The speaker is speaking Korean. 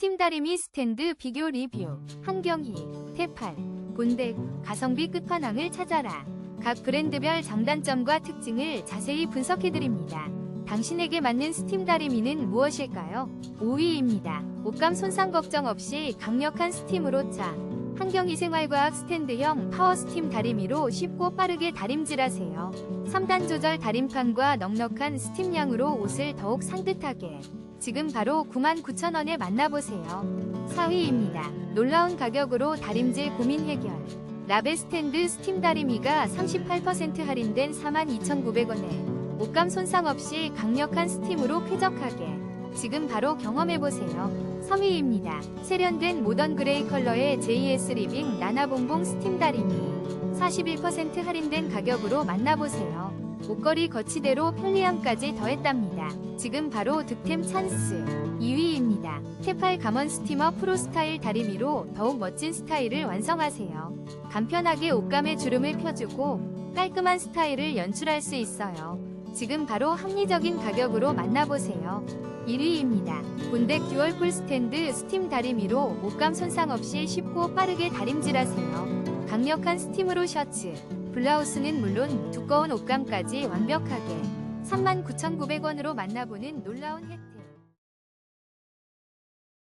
스팀 다리미 스탠드 비교 리뷰 한경희 테팔 본덱 가성비 끝판왕을 찾아라 각 브랜드별 장단점과 특징을 자세히 분석해드립니다. 당신에게 맞는 스팀 다리미는 무엇일까요? 5위입니다. 옷감 손상 걱정 없이 강력한 스팀으로 차 한경희 생활과학 스탠드형 파워 스팀 다리미로 쉽고 빠르게 다림질하세요. 3단 조절 다림판과 넉넉한 스팀량으로 옷을 더욱 상듯하게 지금 바로 99,000원에 만나보세요. 4위입니다. 놀라운 가격으로 다림질 고민 해결. 라베 스탠드 스팀 다리미가 38% 할인된 42,900원에 옷감 손상 없이 강력한 스팀으로 쾌적하게 지금 바로 경험해보세요. 3위입니다. 세련된 모던 그레이 컬러의 JS 리빙 나나봉봉 스팀 다리미 41% 할인된 가격으로 만나보세요. 옷걸이 거치대로 편리함까지 더했답니다. 지금 바로 득템 찬스 2위입니다. 테팔 가먼 스티머 프로 스타일 다리미로 더욱 멋진 스타일을 완성하세요. 간편하게 옷감에 주름을 펴주고 깔끔한 스타일을 연출할 수 있어요. 지금 바로 합리적인 가격으로 만나보세요. 1위입니다. 본덱 듀얼 풀 스탠드 스팀 다리미로 옷감 손상 없이 쉽고 빠르게 다림질하세요. 강력한 스팀으로 셔츠, 블라우스는 물론 두꺼운 옷감까지 완벽하게 39,900원으로 만나보는 놀라운 혜택.